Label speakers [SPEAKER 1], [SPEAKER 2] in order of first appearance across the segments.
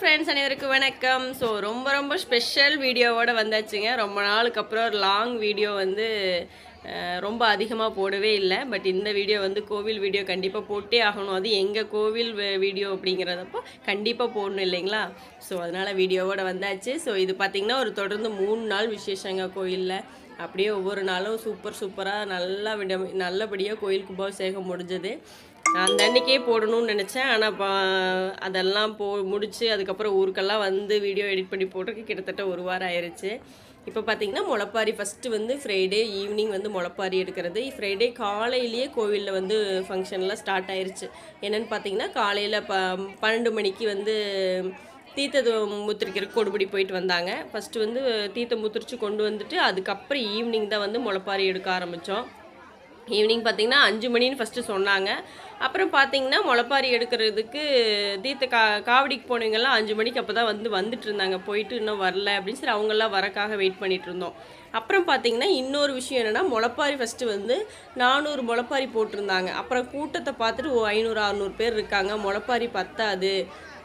[SPEAKER 1] Friends அனைவருக்கும் வணக்கம். So ரொம்ப ரொம்ப ஸ்பெஷல் வீடியோவோடு வந்தாச்சுங்க. ரொம்ப நாளுக்கு அப்புறம் ஒரு லாங் வீடியோ வந்து ரொம்ப அதிகமாக போடவே இல்லை. பட் இந்த வீடியோ வந்து கோவில் வீடியோ கண்டிப்பாக போட்டே ஆகணும். அது எங்கள் கோவில் வீடியோ அப்படிங்கிறதப்போ கண்டிப்பாக போடணும் இல்லைங்களா? ஸோ அதனால் வீடியோவோட வந்தாச்சு. ஸோ இது பார்த்திங்கன்னா ஒரு தொடர்ந்து மூணு நாள் விசேஷங்க கோயிலில். அப்படியே ஒவ்வொரு நாளும் சூப்பர் சூப்பராக நல்லா விட நல்லபடியாக கோயில் கும்பாபிஷேகம் முடிஞ்சது. அந்த அன்னைக்கே போடணும்னு நினச்சேன். ஆனால் அதெல்லாம் போ முடிச்சு அதுக்கப்புறம் ஊருக்கெல்லாம் வந்து வீடியோ எடிட் பண்ணி போட்டிருக்கு கிட்டத்தட்ட ஒரு வாரம் ஆயிடுச்சு இப்போ பார்த்தீங்கன்னா முளப்பாரி ஃபஸ்ட்டு வந்து ஃப்ரைடே ஈவினிங் வந்து முளப்பாரி எடுக்கிறது. ஃப்ரைடே காலையிலேயே கோவிலில் வந்து ஃபங்க்ஷன்லாம் ஸ்டார்ட் ஆயிருச்சு. என்னென்னு பார்த்தீங்கன்னா காலையில் ப பன்னெண்டு மணிக்கு வந்து தீர்த்தது முத்திரிக்கிற கொடுபடி போயிட்டு வந்தாங்க. ஃபஸ்ட்டு வந்து தீர்த்தம் முத்திரிச்சு கொண்டு வந்துட்டு அதுக்கப்புறம் ஈவினிங் தான் வந்து முளப்பாரி எடுக்க ஆரம்பித்தோம் ஈவினிங் பார்த்தீங்கன்னா அஞ்சு மணின்னு ஃபஸ்ட்டு சொன்னாங்க. அப்புறம் பார்த்தீங்கன்னா முளப்பாரி எடுக்கிறதுக்கு தீர்த்த கா காவடிக்கு போனவங்கெல்லாம் அஞ்சு மணிக்கு அப்போ தான் வந்து வந்துட்டு இருந்தாங்க. போயிட்டு இன்னும் வரல அப்படின்னு சொல்லி அவங்கெல்லாம் வரக்காக வெயிட் பண்ணிட்டு இருந்தோம். அப்புறம் பார்த்தீங்கன்னா இன்னொரு விஷயம் என்னென்னா முளப்பாரி ஃபஸ்ட்டு வந்து நானூறு முளப்பாரி போட்டிருந்தாங்க. அப்புறம் கூட்டத்தை பார்த்துட்டு ஓ ஐநூறு அறநூறு பேர் இருக்காங்க. முளப்பாரி பத்தாது.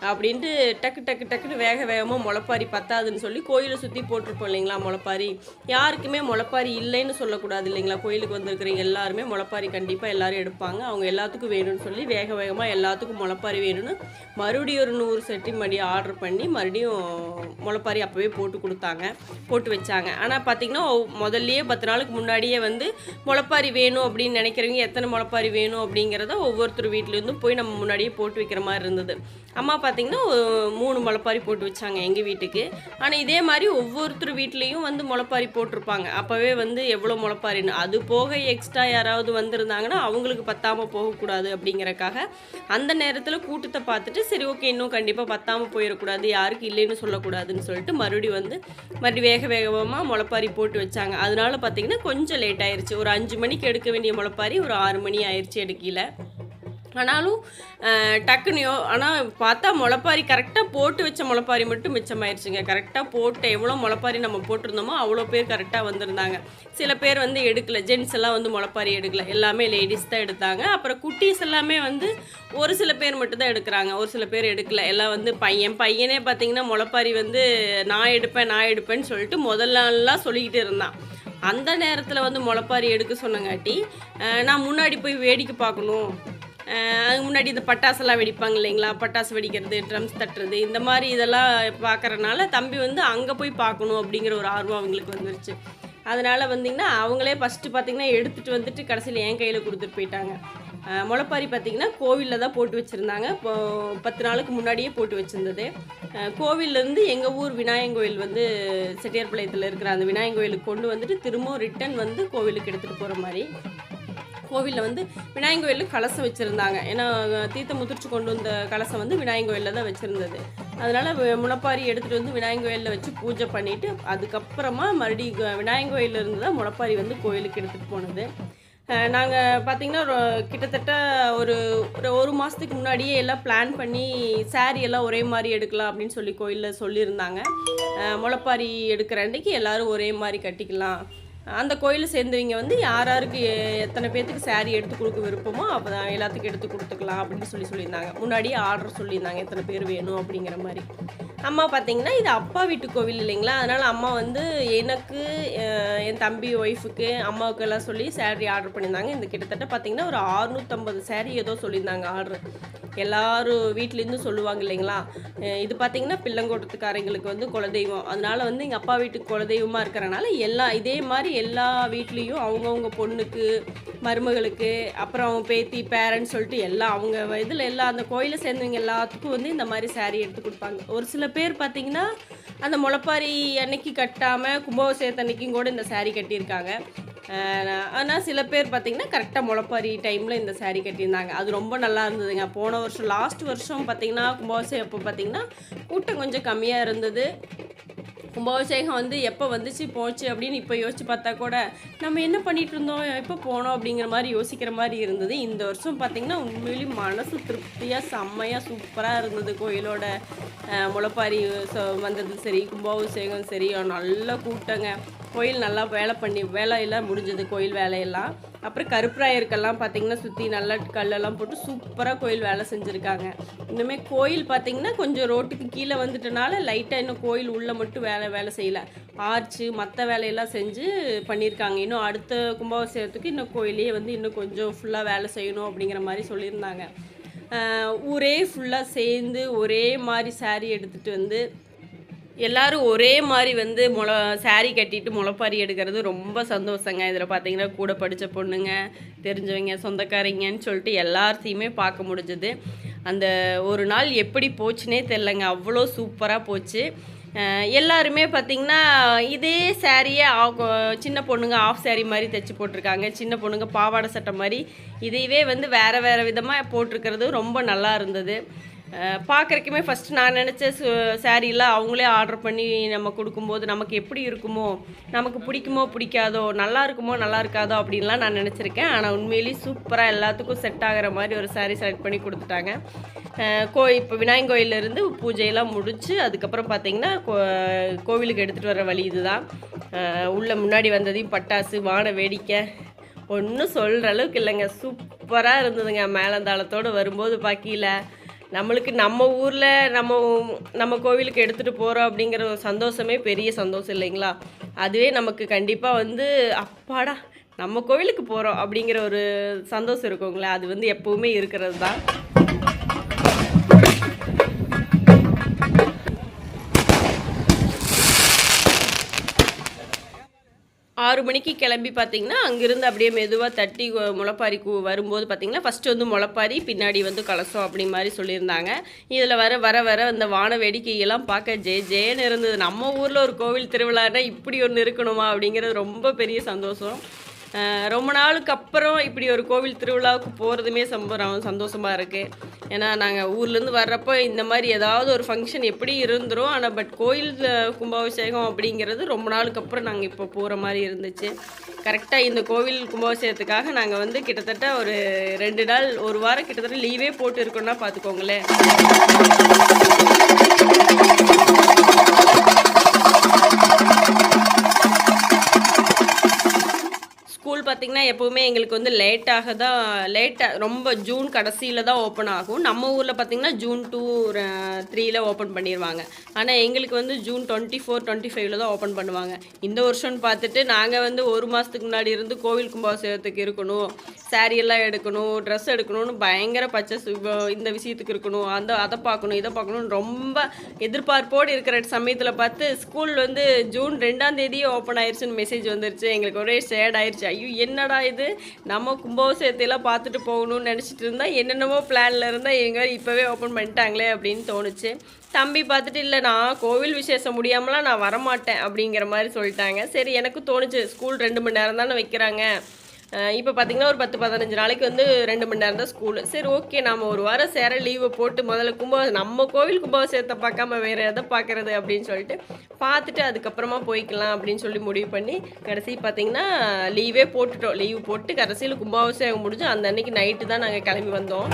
[SPEAKER 1] அப்படின்ட்டு டக்கு டக்கு டக்குன்னு வேக வேகமாக முளப்பாரி பத்தாதுன்னு சொல்லி கோயிலை சுற்றி போட்டிருப்போம் இல்லைங்களா முளப்பாரி. யாருக்குமே முளப்பாரி இல்லைன்னு சொல்லக்கூடாது இல்லைங்களா? கோயிலுக்கு வந்திருக்கிறவங்க எல்லாருமே முளப்பாரி கண்டிப்பாக எல்லாரும் எடுப்பாங்க. அவங்க எல்லாத்துக்கும் வேணும்னு சொல்லி வேக வேகமாக எல்லாத்துக்கும் முளைப்பாரி வேணும்னு மறுபடியும் ஒரு நூறு செட்டி மடி ஆர்டர் பண்ணி மறுபடியும் முளைப்பாரி அப்போவே போட்டு கொடுத்தாங்க போட்டு வச்சாங்க. ஆனால் பார்த்திங்கன்னா முதல்லையே பத்து நாளுக்கு முன்னாடியே வந்து முளப்பாரி வேணும் அப்படின்னு நினைக்கிறவங்க எத்தனை முளப்பாரி வேணும் அப்படிங்கிறத ஒவ்வொருத்தர் வீட்டிலேருந்தும் போய் நம்ம முன்னாடியே போட்டு வைக்கிற மாதிரி இருந்தது. அம்மா பார்த்தீங்கன்னா மூணு முளைப்பாரி போட்டு வச்சாங்க எங்கள் வீட்டுக்கு. ஆனால் இதே மாதிரி ஒவ்வொருத்தர் வீட்லேயும் வந்து முளைப்பாரி போட்டிருப்பாங்க. அப்போவே வந்து எவ்வளோ முளைப்பாரின்னு. அது போக எக்ஸ்ட்ரா யாராவது வந்திருந்தாங்கன்னா அவங்களுக்கு பத்தாமல் போகக்கூடாது அப்படிங்கிறக்காக அந்த நேரத்தில் கூட்டத்தை பார்த்துட்டு சரி ஓகே இன்னும் கண்டிப்பாக பத்தாமல் போயிடக்கூடாது யாருக்கு இல்லைன்னு சொல்லக்கூடாதுன்னு சொல்லிட்டு மறுபடியும் வந்து மறுபடியும் வேக வேகமாக முளைப்பாரி போட்டு வச்சாங்க. அதனால பார்த்தீங்கன்னா கொஞ்சம் லேட் ஆயிடுச்சு ஒரு அஞ்சு மணிக்கு எடுக்க வேண்டிய முளைப்பாரி ஒரு ஆறு மணி ஆயிடுச்சு எடுக்கல ஆனாலும் டக்குனியோ டக்குன்னு ஆனால் பார்த்தா முளப்பாரி கரெக்டாக போட்டு வச்ச முளப்பாரி மட்டும் மிச்சமாயிருச்சுங்க. கரெக்டாக போட்டு எவ்வளோ முளைப்பாரி நம்ம போட்டிருந்தோமோ அவ்வளோ பேர் கரெக்டாக வந்திருந்தாங்க. சில பேர் வந்து எடுக்கல. ஜென்ட்ஸ் எல்லாம் வந்து முளைப்பாரி எடுக்கல. எல்லாமே லேடிஸ் தான் எடுத்தாங்க. அப்புறம் குட்டீஸ் எல்லாமே வந்து ஒரு சில பேர் மட்டும் தான் எடுக்கிறாங்க. ஒரு சில பேர் எடுக்கல. எல்லாம் வந்து பையன். பையனே பார்த்தீங்கன்னா முளைப்பாரி வந்து நான் எடுப்பேன் நான் எடுப்பேன்னு சொல்லிட்டு முதல் நாள்லாம் சொல்லிக்கிட்டு இருந்தான். அந்த நேரத்தில் வந்து முளைப்பாரி எடுக்க சொன்னங்காட்டி நான் முன்னாடி போய் வேடிக்கை பார்க்கணும். அதுக்கு முன்னாடி இந்த பட்டாசெல்லாம் வெடிப்பாங்க இல்லைங்களா? பட்டாசு வெடிக்கிறது ட்ரம்ஸ் தட்டுறது இந்த மாதிரி இதெல்லாம் பார்க்குறனால தம்பி வந்து அங்கே போய் பார்க்கணும் அப்படிங்கிற ஒரு ஆர்வம் அவங்களுக்கு வந்துருச்சு. அதனால் வந்தீங்கன்னா அவங்களே ஃபஸ்ட்டு பார்த்தீங்கன்னா எடுத்துகிட்டு வந்துட்டு கடைசியில் என் கையில் கொடுத்துட்டு போயிட்டாங்க. முளப்பாரி முளைப்பாரி பார்த்தீங்கன்னா கோவிலில் தான் போட்டு வச்சுருந்தாங்க. இப்போ பத்து நாளுக்கு முன்னாடியே போட்டு வச்சுருந்தது. கோவில்லேருந்து எங்கள் ஊர் விநாயகர் கோயில் வந்து செட்டியார்பாளையத்தில் இருக்கிற அந்த விநாயகர் கோயிலுக்கு கொண்டு வந்துட்டு திரும்பவும் ரிட்டன் வந்து கோவிலுக்கு எடுத்துகிட்டு போகிற மாதிரி. கோவிலில் வந்து விநாயகர் கோயிலில் கலசம் வச்சுருந்தாங்க. ஏன்னா தீர்த்தம் முதிர்ச்சி கொண்டு வந்த கலசம் வந்து விநாயகர் கோயிலில் தான் வச்சுருந்தது. அதனால் முளைப்பாரி எடுத்துகிட்டு வந்து விநாயகர் கோயிலில் வச்சு பூஜை பண்ணிவிட்டு அதுக்கப்புறமா மறுபடியும் விநாயகர் கோயிலில் இருந்து தான் முளப்பாரி வந்து கோயிலுக்கு எடுத்துகிட்டு போனது. நாங்கள் பார்த்தீங்கன்னா ரொ- கிட்டத்தட்ட ஒரு ஒரு ஒரு மாதத்துக்கு முன்னாடியே எல்லாம் பிளான் பண்ணி சாரீ எல்லாம் ஒரே மாதிரி எடுக்கலாம் அப்படின்னு சொல்லி கோயிலில் சொல்லியிருந்தாங்க. முளப்பாரி முளைப்பாரி எடுக்கிற அன்றைக்கி எல்லாரும் ஒரே மாதிரி கட்டிக்கலாம். அந்த கோயிலில் சேர்ந்தவங்க வந்து யார் யாருக்கு எத்தனை பேர்த்துக்கு சாரீ எடுத்து கொடுக்க விருப்பமோ அப்போ தான் எல்லாத்துக்கும் எடுத்து கொடுத்துக்கலாம் அப்படின்னு சொல்லி சொல்லியிருந்தாங்க. முன்னாடியே ஆர்டர் சொல்லியிருந்தாங்க எத்தனை பேர் வேணும் அப்படிங்கிற மாதிரி. அம்மா பார்த்தீங்கன்னா இது அப்பா வீட்டு கோவில் இல்லைங்களா? அதனால் அம்மா வந்து எனக்கு என் தம்பி ஒய்ஃபுக்கு அம்மாவுக்கு எல்லாம் சொல்லி சேரீ ஆர்டர் பண்ணியிருந்தாங்க. இந்த கிட்டத்தட்ட பார்த்தீங்கன்னா ஒரு அறுநூற்றம்பது சேரீ ஏதோ சொல்லியிருந்தாங்க ஆர்டர் எல்லாரும் வீட்லேருந்து சொல்லுவாங்க இல்லைங்களா? இது பார்த்தீங்கன்னா பிள்ளங்கோட்டத்துக்காரங்களுக்கு வந்து குலதெய்வம். அதனால் வந்து எங்கள் அப்பா வீட்டுக்கு குலதெய்வமாக இருக்கிறனால எல்லா இதே மாதிரி எல்லா வீட்லேயும் அவங்கவுங்க பொண்ணுக்கு மருமகளுக்கு அப்புறம் அவங்க பேத்தி பேரண்ட்ஸ் சொல்லிட்டு எல்லாம் அவங்க இதில் எல்லாம் அந்த கோயிலை சேர்ந்தவங்க எல்லாத்துக்கும் வந்து இந்த மாதிரி saree எடுத்து கொடுப்பாங்க. ஒரு சில பேர் பார்த்திங்கன்னா அந்த முளப்பாரி அன்னைக்கு கட்டாமல் கும்பாபிஷேகத்து அன்னைக்கும் கூட இந்த சாரீ கட்டியிருக்காங்க. ஆனால் சில பேர் பார்த்தீங்கன்னா கரெக்டாக முளப்பாரி டைமில் இந்த சாரீ கட்டியிருந்தாங்க. அது ரொம்ப நல்லா இருந்ததுங்க. போன வருஷம் லாஸ்ட் வருஷம் பார்த்தீங்கன்னா கும்பாபிஷேகம் அப்போ பார்த்திங்கன்னா கூட்டம் கொஞ்சம் கம்மியாக இருந்தது. கும்பாபிஷேகம் வந்து எப்போ வந்துச்சு போச்சு அப்படின்னு இப்போ யோசிச்சு பார்த்தா கூட நம்ம என்ன பண்ணிட்டு இருந்தோம் எப்போ போனோம் அப்படிங்கிற மாதிரி யோசிக்கிற மாதிரி இருந்தது இந்த வருஷம் பார்த்தீங்கன்னா உண்மையிலேயும் மனசு திருப்தியாக செம்மையாக சூப்பராக இருந்தது கோயிலோட முளைப்பாரி ச- வந்தது சரி கும்பாபிஷேகம் சரி நல்ல கூட்டங்க கோயில் நல்லா வேலை பண்ணி வேலையெல்லாம் முடிஞ்சது கோயில் வேலையெல்லாம். அப்புறம் கருப்பராயருக்கெல்லாம் பார்த்தீங்கன்னா சுற்றி நல்லா கல்லெல்லாம் போட்டு சூப்பராக கோயில் வேலை செஞ்சுருக்காங்க. இன்னுமே கோயில் பார்த்தீங்கன்னா கொஞ்சம் ரோட்டுக்கு கீழே வந்துட்டனால லைட்டாக இன்னும் கோயில் உள்ளே மட்டும் வேலை வேலை செய்யலை. ஆர்ச்சு மற்ற வேலையெல்லாம் செஞ்சு பண்ணியிருக்காங்க இன்னும் அடுத்த கும்பாபிஷேகத்துக்கு இன்னும் கோயிலே வந்து இன்னும் கொஞ்சம் ஃபுல்லாக வேலை செய்யணும் அப்படிங்கிற மாதிரி சொல்லியிருந்தாங்க. ஊரே ஃபுல்லாக சேர்ந்து ஒரே மாதிரி saree எடுத்துகிட்டு வந்து எல்லாரும் ஒரே மாதிரி வந்து முளை saree கட்டிட்டு முளைப்பாரி எடுக்கிறது ரொம்ப சந்தோஷங்க. இதில் பார்த்தீங்கன்னா கூட படித்த பொண்ணுங்க தெரிஞ்சவங்க சொந்தக்காரங்கன்னு சொல்லிட்டு எல்லாத்தையுமே பார்க்க முடிஞ்சது. அந்த ஒரு நாள் எப்படி போச்சுனே தெரிலங்க அவ்வளோ சூப்பராக போச்சு. எல்லாருமே பார்த்திங்கன்னா இதே சாரியே சின்ன பொண்ணுங்க ஆஃப் saree மாதிரி தைச்சி போட்டிருக்காங்க. சின்ன பொண்ணுங்க பாவாடை சட்டை மாதிரி இதையவே வந்து வேறு வேறு விதமாக போட்டிருக்கிறது ரொம்ப நல்லா இருந்தது. பார்க்குறக்குமே ஃபஸ்ட்டு நான் நினச்ச சாரீலாம் அவங்களே ஆர்டர் பண்ணி நம்ம கொடுக்கும்போது நமக்கு எப்படி இருக்குமோ நமக்கு பிடிக்குமோ பிடிக்காதோ நல்லா இருக்குமோ நல்லா இருக்காதோ அப்படின்லாம் நான் நினச்சிருக்கேன். ஆனால் உண்மையிலேயே சூப்பராக எல்லாத்துக்கும் செட் ஆகிற மாதிரி ஒரு சாரீ செலக்ட் பண்ணி கொடுத்துட்டாங்க. கோ இப்போ விநாயகர் கோயிலேருந்து பூஜையெல்லாம் முடிச்சு அதுக்கப்புறம் பார்த்தீங்கன்னா கோ கோவிலுக்கு எடுத்துகிட்டு வர வழி இதுதான். உள்ள முன்னாடி வந்ததையும் பட்டாசு வான வேடிக்கை ஒன்றும் சொல்கிற அளவுக்கு இல்லைங்க. சூப்பராக இருந்ததுங்க. மேலந்தாளத்தோடு வரும்போது பாக்கியில் நம்மளுக்கு நம்ம ஊரில் நம்ம நம்ம கோவிலுக்கு எடுத்துகிட்டு போகிறோம் அப்படிங்கிற சந்தோஷமே பெரிய சந்தோஷம் இல்லைங்களா? அதுவே நமக்கு கண்டிப்பாக வந்து அப்பாடா நம்ம கோவிலுக்கு போகிறோம் அப்படிங்கிற ஒரு சந்தோஷம் இருக்குங்களே அது வந்து எப்போவுமே இருக்கிறது தான். ஆறு மணிக்கு கிளம்பி பார்த்தீங்கன்னா அங்கேருந்து அப்படியே மெதுவாக தட்டி முளைப்பாரி வரும்போது பார்த்தீங்கன்னா ஃபஸ்ட்டு வந்து முளைப்பாரி பின்னாடி வந்து கலசம் அப்படி மாதிரி சொல்லியிருந்தாங்க. இதில் வர வர வர அந்த வான வேடிக்கையெல்லாம் பார்க்க ஜே ஜேன்னு இருந்தது. நம்ம ஊரில் ஒரு கோவில் திருவிழான்னா இப்படி ஒன்று இருக்கணுமா அப்படிங்கிறது ரொம்ப பெரிய சந்தோஷம். ரொம்ப நாளுக்கு அப்புறம் இப்படி ஒரு கோவில் திருவிழாவுக்கு போகிறதுமே சம்பரம் சந்தோஷமாக இருக்குது ஏன்னா நாங்கள் ஊர்லேருந்து வர்றப்போ இந்த மாதிரி ஏதாவது ஒரு ஃபங்க்ஷன் எப்படி இருந்துரும் ஆனால் பட் கோயில் கும்பாபிஷேகம் அப்படிங்கிறது ரொம்ப நாளுக்கு அப்புறம் நாங்கள் இப்போ போகிற மாதிரி இருந்துச்சு. கரெக்டாக இந்த கோவில் கும்பாபிஷேகத்துக்காக நாங்கள் வந்து கிட்டத்தட்ட ஒரு ரெண்டு நாள் ஒரு வாரம் கிட்டத்தட்ட லீவே போட்டு இருக்கோம்னா பார்த்துக்கோங்களேன் ஸ்கூல் பார்த்திங்கன்னா எப்போவுமே எங்களுக்கு வந்து லேட்டாக தான் லேட்டாக ரொம்ப ஜூன் கடைசியில் தான் ஓப்பன் ஆகும். நம்ம ஊரில் பார்த்திங்கன்னா ஜூன் டூ த்ரீயில் ஓப்பன் பண்ணிடுவாங்க ஆனால் எங்களுக்கு வந்து ஜூன் டுவெண்ட்டி ஃபோர் டுவெண்ட்டி ஃபைவ்ல தான் ஓப்பன் பண்ணுவாங்க. இந்த வருஷம்னு பார்த்துட்டு நாங்கள் வந்து ஒரு மாதத்துக்கு முன்னாடி இருந்து கோவில் கும்பாபிஷேகத்துக்கு இருக்கணும் சாரியெல்லாம் எல்லாம் எடுக்கணும் ட்ரெஸ் எடுக்கணும்னு பயங்கர பச்சை இந்த விஷயத்துக்கு இருக்கணும். அந்த அதை பார்க்கணும் இதை பார்க்கணும்னு ரொம்ப எதிர்பார்ப்போடு இருக்கிற சமயத்தில் பார்த்து ஸ்கூல் வந்து ஜூன் ரெண்டாம் தேதியே ஓப்பன் ஆயிடுச்சுன்னு மெசேஜ் வந்துருச்சு. எங்களுக்கு ஒரே சேட் ஆயிடுச்சு ஐயோ என்னடா இது? நம்ம கும்பாபிஷேகத்தையெல்லாம் பார்த்துட்டு போகணும்னு நினச்சிட்டு இருந்தால் என்னென்னமோ பிளானில் இருந்தால் இவங்க இப்போவே ஓப்பன் பண்ணிட்டாங்களே அப்படின்னு தோணுச்சு. தம்பி பார்த்துட்டு இல்லை நான் கோவில் விசேஷம் முடியாமலாம் நான் வரமாட்டேன் அப்படிங்கிற மாதிரி சொல்லிட்டாங்க. சரி எனக்கு தோணுச்சு ஸ்கூல் ரெண்டு மணி நேரம் தானே வைக்கிறாங்க. இப்போ பார்த்தீங்கன்னா ஒரு பத்து பதினஞ்சு நாளைக்கு வந்து ரெண்டு மணி நேரம் தான் ஸ்கூலு சரி ஓகே நம்ம ஒரு வாரம் சேர லீவை போட்டு முதல்ல கும்பா நம்ம கோவில் கும்பாபிஷேகத்தை பார்க்காம வேறு எதை பார்க்குறது அப்படின்னு சொல்லிட்டு பார்த்துட்டு அதுக்கப்புறமா போய்க்கலாம் அப்படின்னு சொல்லி முடிவு பண்ணி கடைசி பார்த்தீங்கன்னா லீவே போட்டுட்டோம். லீவு போட்டு கடைசியில் கும்பாபிஷேகம் முடிஞ்சு அந்த அன்னைக்கு நைட்டு தான் நாங்கள் கிளம்பி வந்தோம்.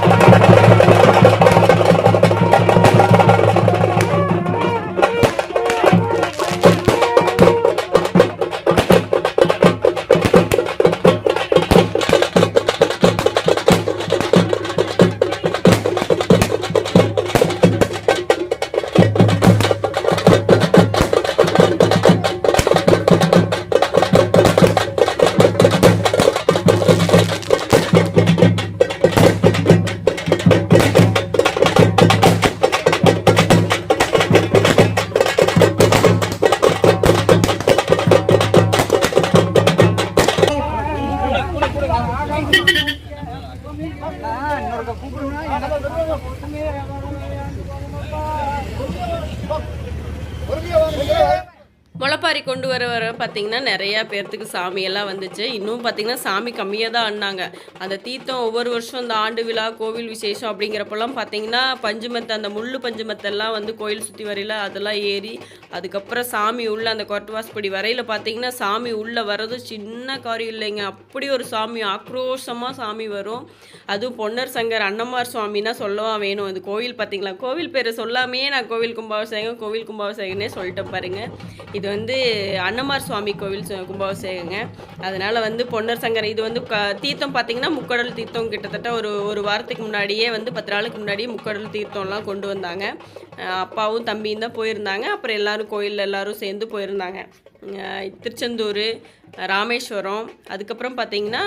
[SPEAKER 1] பார்த்தீங்கன்னா நிறையா பேர்த்துக்கு சாமியெல்லாம் வந்துச்சு. இன்னும் பார்த்தீங்கன்னா சாமி கம்மியாக தான் ஆடினாங்க அந்த தீர்த்தம் ஒவ்வொரு வருஷம் இந்த ஆண்டு விழா கோவில் விசேஷம் அப்படிங்கிறப்பெல்லாம் பார்த்தீங்கன்னா பஞ்சுமத்தை அந்த முள் பஞ்சுமத்தெல்லாம் வந்து கோயில் சுற்றி வரையில் அதெல்லாம் ஏறி அதுக்கப்புறம் சாமி உள்ள அந்த கொரட்டுவாசப்படி வரையில் பார்த்தீங்கன்னா சாமி உள்ளே வர்றது சின்ன காரியம் இல்லைங்க. அப்படி ஒரு சாமி ஆக்ரோஷமாக சாமி வரும். அதுவும் பொன்னர் சங்கர் அன்னமார் சுவாமின்னா சொல்லவா வேணும். அது கோவில் பார்த்தீங்களா கோவில் பேரை சொல்லாமையே நான் கோவில் கும்பாபிஷேகம் கோவில் கும்பாபிஷேகம்னே சொல்லிட்டேன் பாருங்கள் இது வந்து வந்து அன்னமார் சுவாமி கோவில் கும்பாபிஷேகங்க. அதனால் வந்து பொன்னர் சங்கரை இது வந்து க தீர்த்தம் பார்த்தீங்கன்னா முக்கடல் தீர்த்தம் கிட்டத்தட்ட ஒரு ஒரு வாரத்துக்கு முன்னாடியே வந்து பத்து நாளுக்கு முன்னாடியே முக்கடல் தீர்த்தம்லாம் கொண்டு வந்தாங்க. அப்பாவும் தம்பியும் தான் போயிருந்தாங்க. அப்புறம் எல்லாரும் கோயிலில் எல்லாரும் சேர்ந்து போயிருந்தாங்க. திருச்செந்தூர் ராமேஸ்வரம் அதுக்கப்புறம் பார்த்தீங்கன்னா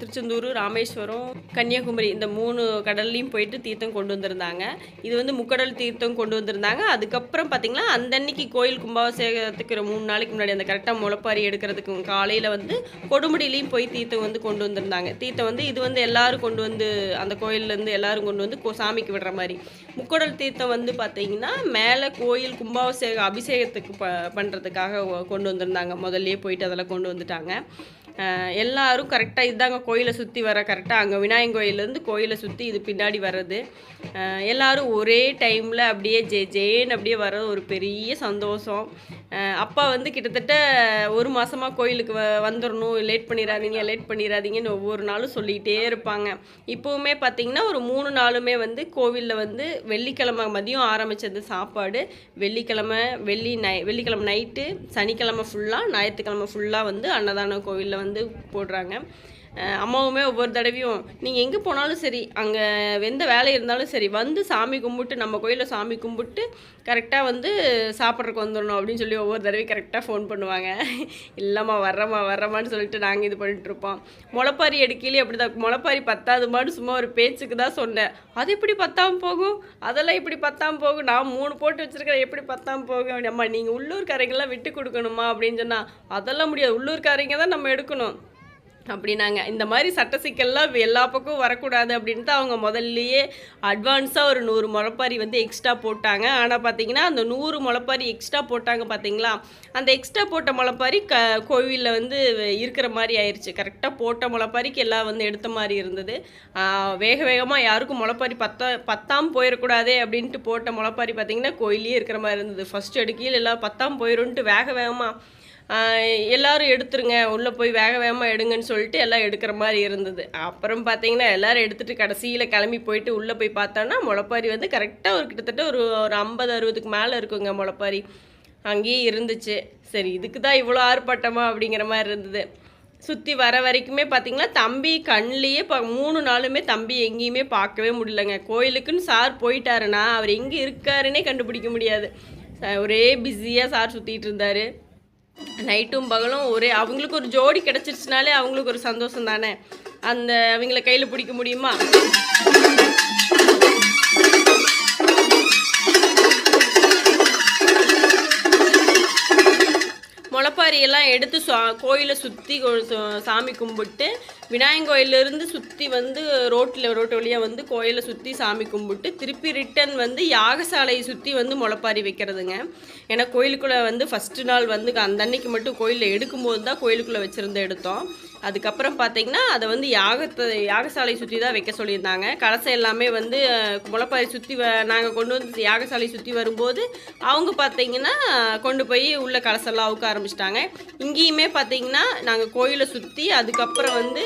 [SPEAKER 1] திருச்செந்தூர் ராமேஸ்வரம் கன்னியாகுமரி இந்த மூணு கடல்லையும் போயிட்டு தீர்த்தம் கொண்டு வந்திருந்தாங்க. இது வந்து முக்கடல் தீர்த்தம் கொண்டு வந்திருந்தாங்க. அதுக்கப்புறம் பார்த்தீங்கன்னா அந்த அன்னைக்கு கோயில் கும்பாபிஷேகத்துக்கு ஒரு மூணு நாளைக்கு முன்னாடி அந்த கரெக்டாக முளைப்பாரி எடுக்கிறதுக்கு காலையில் வந்து கொடுமுடியிலையும் போய் தீர்த்தம் வந்து கொண்டு வந்திருந்தாங்க. தீர்த்தம் வந்து இது வந்து எல்லாரும் கொண்டு வந்து அந்த கோயில்லேருந்து எல்லாரும் கொண்டு வந்து சாமிக்கு விடுற மாதிரி. முக்கடல் தீர்த்தம் வந்து பார்த்தீங்கன்னா மேலே கோயில் கும்பாபிஷேக அபிஷேகத்துக்கு ப பண்ணுறதுக்காக கொண்டு வந்திருந்தாங்க. முதல்லையே போயிட்டு அதெல்லாம் கொண்டு வந்துட்டாங்க. எல்லாரும் கரெக்டாக இதுதாங்க கோயிலை சுற்றி வர கரெக்டாக அங்கே விநாயகர் கோயிலேருந்து கோயிலை சுற்றி இது பின்னாடி வர்றது. எல்லோரும் எல்லாரும் ஒரே டைமில் அப்படியே ஜே ஜேன்னு அப்படியே வர்றது ஒரு பெரிய சந்தோஷம். அப்பா வந்து கிட்டத்தட்ட ஒரு மாதமாக கோயிலுக்கு வ வந்துடணும் லேட் பண்ணிடாதீங்க லேட் பண்ணிடாதீங்கன்னு ஒவ்வொரு நாளும் சொல்லிகிட்டே இருப்பாங்க. இப்போவுமே பார்த்தீங்கன்னா ஒரு மூணு நாளுமே வந்து கோவிலில் வந்து வெள்ளிக்கிழமை மதியம் ஆரம்பித்தது சாப்பாடு. வெள்ளிக்கிழமை வெள்ளி நை வெள்ளிக்கிழமை நைட்டு சனிக்கிழமை ஃபுல்லாக ஞாயிற்றுக்கிழமை ஃபுல்லாக வந்து அன்னதானம் கோவிலில் வந்து வந்து போடுறாங்க. அம்மாவுமே ஒவ்வொரு தடவையும் நீங்கள் எங்கே போனாலும் சரி அங்கே எந்த வேலை இருந்தாலும் சரி வந்து சாமி கும்பிட்டு நம்ம கோயிலில் சாமி கும்பிட்டு கரெக்டாக வந்து சாப்பிட்றதுக்கு வந்துடணும் அப்படின்னு சொல்லி ஒவ்வொரு தடவையும் கரெக்டாக ஃபோன் பண்ணுவாங்க. இல்லைம்மா வர்றம்மா வர்றம்மான்னு சொல்லிட்டு நாங்கள் இது பண்ணிட்டுருப்போம் முளைப்பாரி எடுக்கையிலே அப்படி தான் முளைப்பாரி பத்தாதுமான்னு சும்மா ஒரு பேச்சுக்கு தான் சொன்னேன். அது எப்படி பத்தாம போகும்? அதெல்லாம் இப்படி பத்தாம போகும்? நான் மூணு போட்டு வச்சிருக்கிறேன் எப்படி பத்தாம போகும்? அப்படி அம்மா நீங்கள் உள்ளூர்காரங்கெல்லாம் விட்டு கொடுக்கணுமா அப்படின்னு சொன்னால் அதெல்லாம் முடியாது. உள்ளூர்காரங்க தான் நம்ம எடுக்கணும். அப்படின்னாங்க. இந்த மாதிரி சட்ட சிக்கல்லாம் எல்லா பக்கம் வரக்கூடாது அப்படின்ட்டு அவங்க முதல்லயே அட்வான்ஸாக ஒரு நூறு முளைப்பாரி வந்து எக்ஸ்ட்ரா போட்டாங்க. ஆனால் பார்த்தீங்கன்னா அந்த நூறு முளைப்பாரி எக்ஸ்ட்ரா போட்டாங்க பார்த்தீங்களா அந்த எக்ஸ்ட்ரா போட்ட முளைப்பாரி க கோவிலில் வந்து இருக்கிற மாதிரி ஆயிடுச்சு கரெக்டாக போட்ட முளைப்பாரிக்கு எல்லாம் வந்து எடுத்த மாதிரி இருந்தது. வேக வேகமாக யாருக்கும் முளைப்பாரி பத்தா பத்தாம் போயிடக்கூடாதே அப்படின்ட்டு போட்ட முளைப்பாரி பார்த்தீங்கன்னா கோயிலே இருக்கிற மாதிரி இருந்தது. ஃபஸ்ட் எடுக்கையில் எல்லாம் பத்தாம் போயிடும்ன்ட்டு வேக வேகமாக எல்லாரும் எடுத்துருங்க. உள்ளே போய் வேக வேகமாக எடுங்கன்னு சொல்லிட்டு எல்லாம் எடுக்கிற மாதிரி இருந்தது. அப்புறம் பார்த்தீங்கன்னா எல்லாரும் எடுத்துகிட்டு கடைசியில் கிளம்பி போயிட்டு உள்ளே போய் பார்த்தோன்னா முளைப்பாரி வந்து கரெக்டாக ஒரு கிட்டத்தட்ட ஒரு ஒரு ஐம்பது அறுபதுக்கு மேலே இருக்குங்க முளைப்பாரி. அங்கேயே இருந்துச்சு. சரி இதுக்கு தான் இவ்வளோ ஆர்ப்பாட்டமா அப்படிங்கிற மாதிரி இருந்தது. சுற்றி வர வரைக்குமே பார்த்திங்கன்னா தம்பி கண்லேயே இப்போ மூணு நாளுமே தம்பி எங்கேயுமே பார்க்கவே முடியலங்க. கோயிலுக்குன்னு சார் போயிட்டாருன்னா அவர் எங்கே இருக்காருன்னே கண்டுபிடிக்க முடியாது. ஒரே பிஸியாக சார் சுற்றிட்டு இருந்தார். நைட்டும் பகலும் ஒரே அவங்களுக்கு ஒரு ஜோடி கிடச்சிருச்சுனாலே அவங்களுக்கு ஒரு சந்தோஷம் தானே? அந்த அவங்கள கையில் பிடிக்க முடியுமா? முளப்பாரியெல்லாம் எடுத்து சா- கோயிலை சுற்றி சாமி கும்பிட்டு விநாயகர் கோயிலேருந்து சுற்றி வந்து ரோட்டில் ரோட்டு வழியாக வந்து கோயிலை சுற்றி சாமி கும்பிட்டு திருப்பி ரிட்டன் வந்து யாகசாலையை சுற்றி வந்து முளைப்பாரி வைக்கிறதுங்க. ஏன்னா கோயிலுக்குள்ளே வந்து ஃபஸ்ட்டு நாள் வந்து அந்த அன்னைக்கு மட்டும் கோயிலில் எடுக்கும்போது தான் கோயிலுக்குள்ளே வச்சுருந்து எடுத்தோம். அதுக்கப்புறம் பார்த்தீங்கன்னா அதை வந்து யாகத்தை யாகசாலை சுற்றி தான் வைக்க சொல்லியிருந்தாங்க. கலசம் எல்லாமே வந்து அஹ், முளைப்பாரி சுற்றி வ நாங்கள் கொண்டு வந்து யாகசாலை சுற்றி வரும்போது அவங்க பார்த்தீங்கன்னா கொண்டு போய் உள்ள கலசெல்லாம் அவுக்க ஆரம்பிச்சிட்டாங்க. இங்கேயுமே பார்த்தீங்கன்னா நாங்கள் கோயிலை சுற்றி அதுக்கப்புறம் வந்து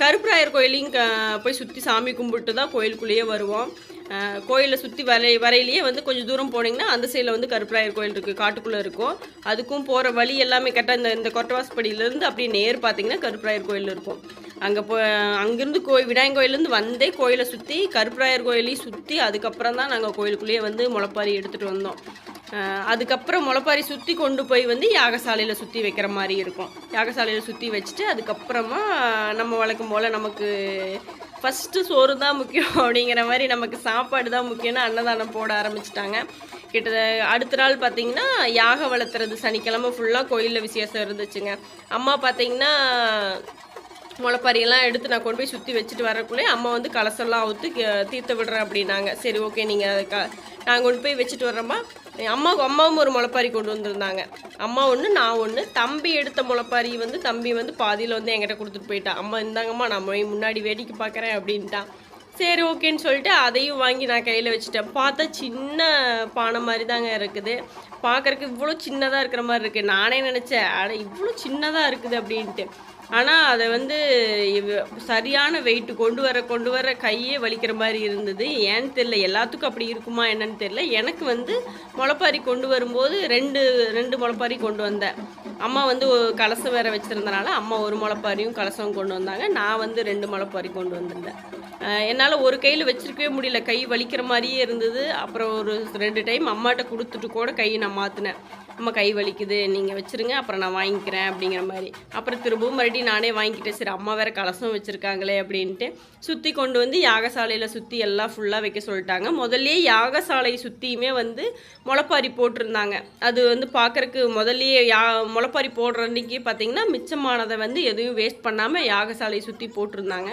[SPEAKER 1] கருப்பராயர் கோயிலையும் க போய் சுற்றி சாமி கும்பிட்டு தான் கோயிலுக்குள்ளேயே வருவோம். கோயிலை சுற்றி வரை வரையிலேயே வந்து கொஞ்சம் தூரம் போனீங்கன்னா அந்த சைடில் வந்து கருப்பராயர் கோயில் இருக்குது காட்டுக்குள்ளே இருக்கும். அதுக்கும் போகிற வழி எல்லாமே கரெக்டாக இந்த இந்த கொட்டவாசப்படியிலேருந்து அப்படியே நேர் பார்த்தீங்கன்னா கருப்பராயர் கோயில் இருக்கும். அங்கே போ அங்கேருந்து கோயில் விநாயகர் கோயிலேருந்து வந்தே கோயிலை சுற்றி கருப்பராயர் கோயிலையும் சுற்றி அதுக்கப்புறம் தான் நாங்கள் கோயிலுக்குள்ளேயே வந்து முளைப்பாரி எடுத்துகிட்டு வந்தோம். அதுக்கப்புறம் முளைப்பாரி சுற்றி கொண்டு போய் வந்து யாகசாலையில் சுற்றி வைக்கிற மாதிரி இருக்கும். யாகசாலையில் சுற்றி வச்சுட்டு அதுக்கப்புறமா நம்ம வழக்கம் போல் நமக்கு ஃபஸ்ட்டு சோறு தான் முக்கியம் அப்படிங்கிற மாதிரி நமக்கு சாப்பாடு தான் முக்கியம்னு அன்னதானம் போட ஆரம்பிச்சிட்டாங்க. கிட்ட அடுத்த நாள் பார்த்தீங்கன்னா யாக வளர்த்துறது சனிக்கிழமை ஃபுல்லாக கோயிலில் விசேஷம் இருந்துச்சுங்க. அம்மா பார்த்தீங்கன்னா முளைப்பாரியெல்லாம் எடுத்து நான் கொண்டு போய் சுற்றி வச்சுட்டு வரக்குள்ளே அம்மா வந்து கலசெல்லாம் அவுத்து தீர்த்து தீர்த்த விடுறேன் அப்படின்னாங்க. சரி ஓகே நீங்கள் க நான் கொண்டு போய் வச்சுட்டு வர்றேம்மா. அம்மாவுக்கு அம்மாவும் ஒரு முளைப்பாரி கொண்டு வந்திருந்தாங்க. அம்மா ஒன்று நான் ஒன்று தம்பி எடுத்த முளைப்பாரி வந்து தம்பி வந்து பாதியில் வந்து என்கிட்ட கொடுத்துட்டு போயிட்டான் அம்மா இந்தாங்கம்மா நான் முன்னாடி வேடிக்கை பார்க்குறேன் அப்படின்ட்டான் சரி ஓகேன்னு சொல்லிட்டு அதையும் வாங்கி நான் கையில் வச்சுட்டேன். பார்த்தா சின்ன பானை மாதிரி தாங்க இருக்குது. பார்க்குறக்கு இவ்வளோ சின்னதாக இருக்கிற மாதிரி இருக்குது நானே நினச்சேன் அட இவ்வளோ சின்னதாக இருக்குது அப்படின்ட்டு. ஆனால் அதை வந்து சரியான வெயிட் கொண்டு வர கொண்டு வர கையே வலிக்கிற மாதிரி இருந்தது. ஏன்னு தெரியல. எல்லாத்துக்கும் அப்படி இருக்குமா என்னன்னு தெரியல. எனக்கு வந்து முளைப்பாரி கொண்டு வரும்போது ரெண்டு ரெண்டு முளைப்பாரி கொண்டு வந்தேன். அம்மா வந்து கலசம் வேற வச்சுருந்தனால அம்மா ஒரு முளைப்பாரியும் கலசம் கொண்டு வந்தாங்க. நான் வந்து ரெண்டு முளைப்பாரி கொண்டு வந்திருந்தேன். என்னால் ஒரு கையில் வச்சிருக்கவே முடியல. கை வலிக்கிற மாதிரியே இருந்தது. அப்புறம் ஒரு ரெண்டு டைம் அம்மாட்ட கொடுத்துட்டு கூட கையை நான் மாற்றினேன் நம்ம கை வலிக்குது நீங்கள் வச்சுருங்க அப்புறம் நான் வாங்கிக்கிறேன் அப்படிங்கிற மாதிரி. அப்புறம் திரும்பவும் மறுபடியும் நானே வாங்கிக்கிட்டேன். சரி அம்மா வேறு கலசம் வச்சுருக்காங்களே அப்படின்ட்டு சுற்றி கொண்டு வந்து யாகசாலையில் சுற்றி எல்லாம் ஃபுல்லாக வைக்க சொல்லிட்டாங்க. முதல்லயே யாகசாலை சுற்றியுமே வந்து முளப்பாரி போட்டிருந்தாங்க. அது வந்து பார்க்குறக்கு முதல்லையே யா முளப்பாரி போடுற அன்னைக்கு பார்த்தீங்கன்னா மிச்சமானதை வந்து எதுவும் வேஸ்ட் பண்ணாமல் யாகசாலை சுற்றி போட்டிருந்தாங்க.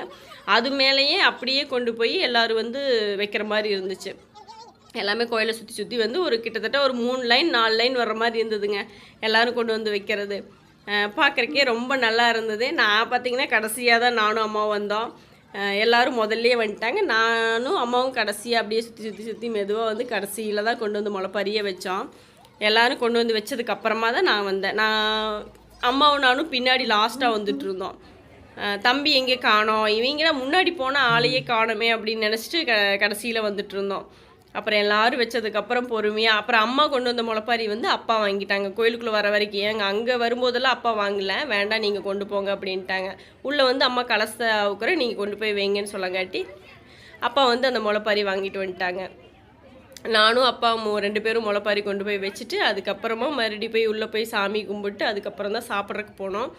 [SPEAKER 1] அது மேலேயே அப்படியே கொண்டு போய் எல்லோரும் வந்து வைக்கிற மாதிரி இருந்துச்சு. எல்லாமே கோயிலை சுற்றி சுற்றி வந்து ஒரு கிட்டத்தட்ட ஒரு மூணு லைன் நாலு லைன் வர்ற மாதிரி இருந்ததுங்க. எல்லோரும் கொண்டு வந்து வைக்கிறது. பார்க்குறக்கே ரொம்ப நல்லா இருந்தது. நான் பார்த்திங்கன்னா கடைசியாக தான் நானும் அம்மாவும் வந்தோம். எல்லோரும் முதல்லே வந்துட்டாங்க. நானும் அம்மாவும் கடைசியாக அப்படியே சுற்றி சுற்றி சுற்றி மெதுவாக வந்து கடைசியில் தான் கொண்டு வந்து முளைப்பறிய வச்சோம். எல்லோரும் கொண்டு வந்து வச்சதுக்கப்புறமா தான் நான் வந்தேன். நான் அம்மாவும் நானும் பின்னாடி லாஸ்ட்டாக வந்துட்டு இருந்தோம். தம்பி எங்கே காணோம்? இவங்களாம் முன்னாடி போனால் ஆளையே காணோமே அப்படின்னு நினச்சிட்டு க கடைசியில் வந்துட்டு இருந்தோம். அப்புறம் எல்லாரும் வச்சதுக்கப்புறம் பொறுமையாக அப்புறம் அம்மா கொண்டு வந்த முளைப்பாரி வந்து அப்பா வாங்கிட்டாங்க. கோயிலுக்குள்ளே வர வரைக்கும் ஏங்க அங்கே வரும்போதெல்லாம் அப்பா வாங்கல. வேண்டாம் நீங்கள் கொண்டு போங்க அப்படின்ட்டாங்க. உள்ளே வந்து அம்மா கலச அவுக்குற நீங்கள் கொண்டு போய் வைங்கன்னு சொல்லங்காட்டி அப்பா வந்து அந்த முளைப்பாரி வாங்கிட்டு வந்துட்டாங்க. நானும் அப்பா ரெண்டு பேரும் முளைப்பாரி கொண்டு போய் வச்சுட்டு அதுக்கப்புறமா மறுபடி போய் உள்ளே போய் சாமி கும்பிட்டு அதுக்கப்புறம் தான் சாப்பிட்றதுக்கு போனோம்.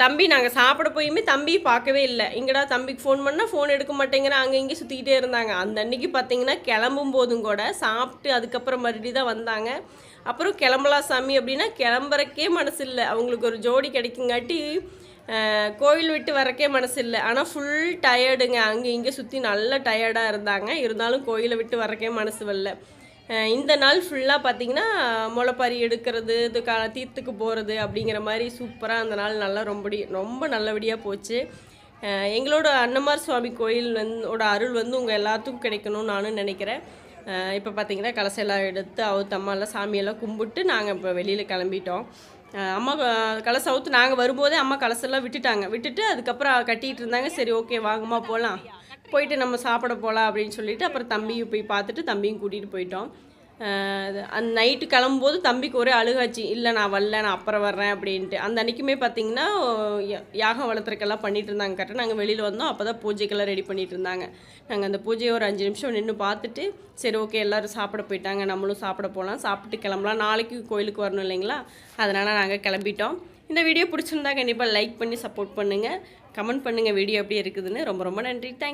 [SPEAKER 1] தம்பி நாங்கள் சாப்பிட போயுமே தம்பி பார்க்கவே இல்லை. இங்கடா தம்பிக்கு ஃபோன் பண்ணால் ஃபோன் எடுக்க மாட்டேங்கிற அங்கே இங்கே சுற்றிக்கிட்டே இருந்தாங்க. அந்த அன்னைக்கு பார்த்தீங்கன்னா கிளம்பும் போதும் கூட சாப்பிட்டு அதுக்கப்புறம் மறுபடியும் தான் வந்தாங்க. அப்புறம் கிளம்பலாம் சாமி அப்படின்னா கிளம்புறக்கே மனசு இல்லை. அவங்களுக்கு ஒரு ஜோடி கிடைக்குங்காட்டி கோயில் விட்டு வரக்கே மனசு இல்லை. ஆனால் ஃபுல் டயர்டுங்க அங்கே இங்கே சுற்றி நல்ல டயர்டாக இருந்தாங்க. இருந்தாலும் கோயிலை விட்டு வரக்கே மனசு வரல. இந்த நாள் ஃபுல்லாக பார்த்தீங்கன்னா முளைப்பாரி எடுக்கிறது இது க தீர்த்துக்கு போகிறது அப்படிங்கிற மாதிரி சூப்பராக அந்த நாள் நல்லா ரொம்ப ரொம்ப நல்லபடியாக போச்சு. எங்களோட அன்னமார் சுவாமி கோயில் வந்து அருள் வந்து உங்கள் எல்லாத்துக்கும் கிடைக்கணும்னு நானும் நினைக்கிறேன். இப்போ பார்த்தீங்கன்னா கலசெல்லாம் எடுத்து அவுத்து அம்மாலாம் சாமியெல்லாம் கும்பிட்டு நாங்கள் இப்போ வெளியில் கிளம்பிட்டோம். அம்மா க- கலசம் அவுத்து நாங்கள் வரும்போதே அம்மா கலசெல்லாம் விட்டுட்டாங்க. விட்டுட்டு அதுக்கப்புறம் கட்டிகிட்டு இருந்தாங்க. சரி ஓகே வாங்கம்மா போகலாம் போயிட்டு நம்ம சாப்பிட போகலாம் அப்படின்னு சொல்லிட்டு அப்புறம் தம்பியும் போய் பார்த்துட்டு தம்பியும் கூட்டிகிட்டு போயிட்டோம். அது- அந்த நைட்டு கிளம்பும்போது தம்பிக்கு ஒரே அழுகாச்சு. இல்லை நான் வரல நான் அப்புறம் வர்றேன் அப்படின்ட்டு. அந்த அன்றைக்குமே பார்த்தீங்கன்னா யா- யாகம் வளர்த்துறக்கெல்லாம் பண்ணிட்டு இருந்தாங்க. கரெக்டாக நாங்கள் வெளியில் வந்தோம். அப்போ தான் பூஜைக்கெல்லாம் ரெடி பண்ணிட்டு இருந்தாங்க. நாங்கள் அந்த பூஜையை ஒரு அஞ்சு நிமிஷம் நின்று பார்த்துட்டு சரி ஓகே எல்லோரும் சாப்பிட போயிட்டாங்க. நம்மளும் சாப்பிட போகலாம் சாப்பிட்டு கிளம்பலாம். நாளைக்கு கோயிலுக்கு வரணும் இல்லைங்களா? அதனால் நாங்கள் கிளம்பிட்டோம். இந்த வீடியோ பிடிச்சிருந்தா கண்டிப்பாக லைக் பண்ணி சப்போர்ட் பண்ணுங்கள் கமெண்ட் பண்ணுங்கள் வீடியோ எப்படி இருக்குதுன்னு. ரொம்ப ரொம்ப நன்றி. தேங்க்